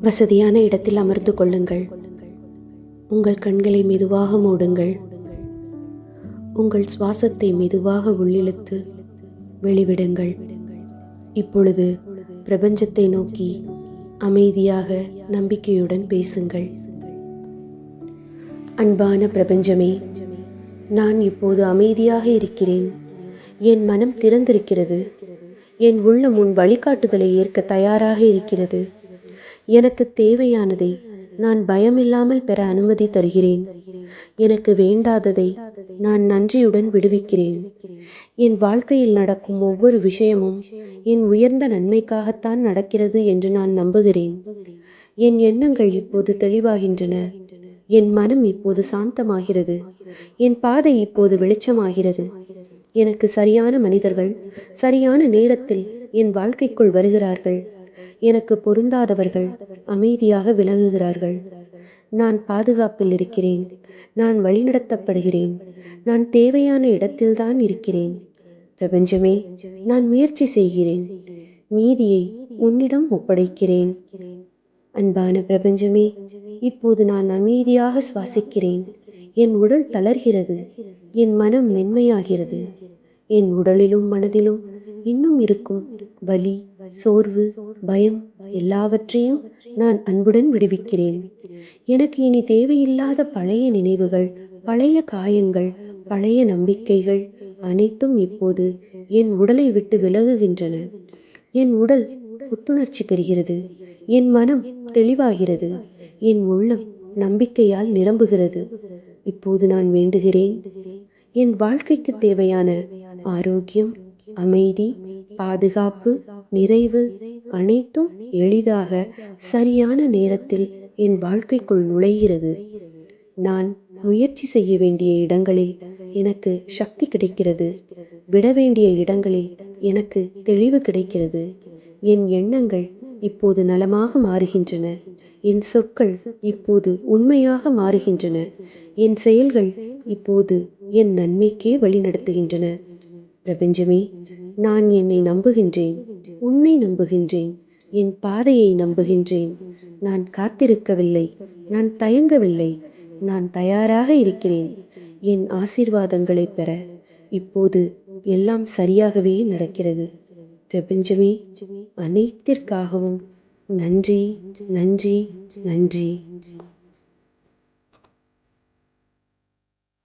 வசதியான இடத்தில் அமர்ந்து கொள்ளுங்கள். உங்கள் கண்களை மெதுவாக மூடுங்கள். உங்கள் சுவாசத்தை மெதுவாக உள்ளிழுத்து வெளிவிடுங்கள். இப்பொழுது பிரபஞ்சத்தை நோக்கி அமைதியாக நம்பிக்கையுடன் பேசுங்கள். அன்பான பிரபஞ்சமே நான் இப்போது அமைதியாக இருக்கிறேன். என் மனம் திறந்திருக்கிறது. என் உள்ளம் உன் வழிகாட்டுதலை ஏற்க தயாராக இருக்கிறது. எனக்கு தேவையானதை நான் பயமில்லாமல் பெற அனுமதி தருகிறேன். எனக்கு வேண்டாததை நான் நன்றியுடன் விடுவிக்கிறேன். என் வாழ்க்கையில் நடக்கும் ஒவ்வொரு விஷயமும் என் உயர்ந்த நன்மைக்காகத்தான் நடக்கிறது என்று நான் நம்புகிறேன். என் எண்ணங்கள் இப்போது தெளிவாகின்றன. என் மனம் இப்போது சாந்தமாகிறது. என் பாதை இப்போது வெளிச்சமாகிறது. எனக்கு சரியான மனிதர்கள் சரியான நேரத்தில் என் வாழ்க்கைக்குள் வருகிறார்கள். எனக்கு பொருந்தாதவர்கள் அமைதியாக விலகுகிறார்கள் நான் பாதுகாப்பில் இருக்கிறேன். நான் வழிநடத்தப்படுகிறேன். நான் தேவையான இடத்தில்தான் இருக்கிறேன். பிரபஞ்சமே நான் முயற்சி செய்கிறேன். மீதியை உன்னிடம் ஒப்படைக்கிறேன். அன்பான பிரபஞ்சமே இப்போது நான் அமைதியாக சுவாசிக்கிறேன். என் உடல் தளர்கிறது. என் மனம் மென்மையாகிறது. என் உடலிலும் மனதிலும் இன்னும் இருக்கும் வலி சோர்வு பயம் எல்லாவற்றையும் நான் அன்புடன் விடுவிக்கிறேன். எனக்கு இனி தேவையில்லாத பழைய நினைவுகள் பழைய காயங்கள் பழைய நம்பிக்கைகள் அனைத்தும் இப்போது என் உடலை விட்டு விலகுகின்றன. என் உடல் புத்துணர்ச்சி பெறுகிறது. என் மனம் தெளிவாகிறது. என் உள்ளம் நம்பிக்கையால் நிரம்புகிறது. இப்போது நான் வேண்டுகிறேன். என் வாழ்க்கைக்கு தேவையான ஆரோக்கியம் அமைதி பாதுகாப்பு நிறைவு அனைத்தும் எளிதாக சரியான நேரத்தில் என் வாழ்க்கைக்குள் நுழைகிறது. நான் முயற்சி செய்ய வேண்டிய இடங்களில் எனக்கு சக்தி கிடைக்கிறது. விட வேண்டிய இடங்களில் எனக்கு தெளிவு கிடைக்கிறது. என் எண்ணங்கள் இப்போது நலமாக மாறுகின்றன. என் சொற்கள் இப்போது உண்மையாக மாறுகின்றன. என் செயல்கள் இப்போது என் நன்மைக்கே வழிநடத்துகின்றன. பிரபஞ்சமே நான் என்னை நம்புகின்றேன். உன்னை நம்புகின்றேன் என் பாதையை நம்புகின்றேன். நான் காத்திருக்கவில்லை நான் தயங்கவில்லை நான் தயாராக இருக்கிறேன். என் ஆசீர்வாதங்களை பெற இப்போது எல்லாம் சரியாகவே நடக்கிறது. பிரபஞ்சமே அனைத்திற்காகவும் நன்றி நன்றி நன்றி.